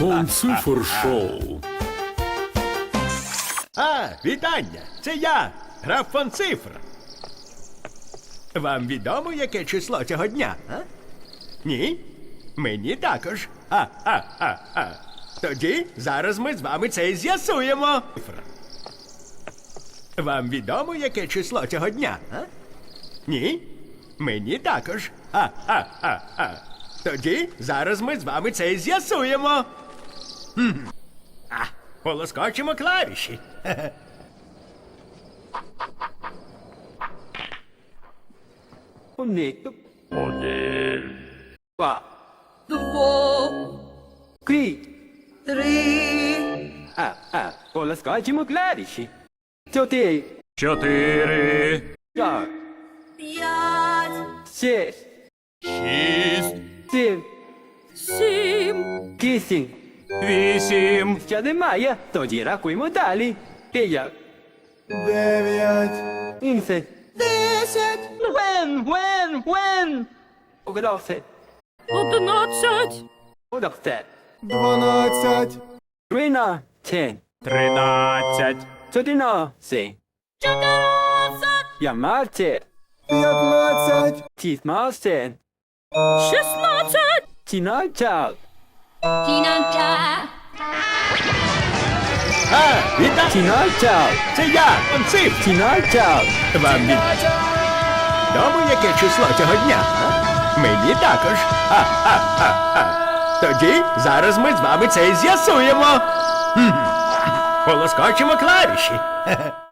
Фон Цифр Шоу. А, вітання! Це я, граф фон Цифр. Вам відомо, яке число цього дня? А? Ні? Мені також. А, а, а, а. Тоді зараз ми з вами це і з'ясуємо. Вам відомо, яке число цього дня? А? Ні? Мені також. А, а, а, а. Тоді зараз ми з вами це і з'ясуємо. Хм. А, полоскочимо клавіші. Один. Один. Два. Двох, Три. три, А, а, полоскочимо клавіші. Чотири. Чотири. П'ять. п'ять, Шість. Шість. Сім. сім, Вісім. Вісім. Ще немає. Тоді рахуємо далі. П'ять. дев'ять, Десять. десять, When, when, when. Одинадцять. одинадцять, Одинадцять. дванадцять, Тринадцять. Тринадцять. Чотирнадцять. чотирнадцять, П'ятнадцять. п'ятнадцять, Шістнадцять. шістнадцять, Сімнадцять. А, вітання! Сімнадцять. Це я, фон Цифр. Вам Вам Дому яке число цього дня? А? Мені також. А, а, а, а. Тоді зараз ми з вами це і з'ясуємо. Хм. Полоскочимо клавіші.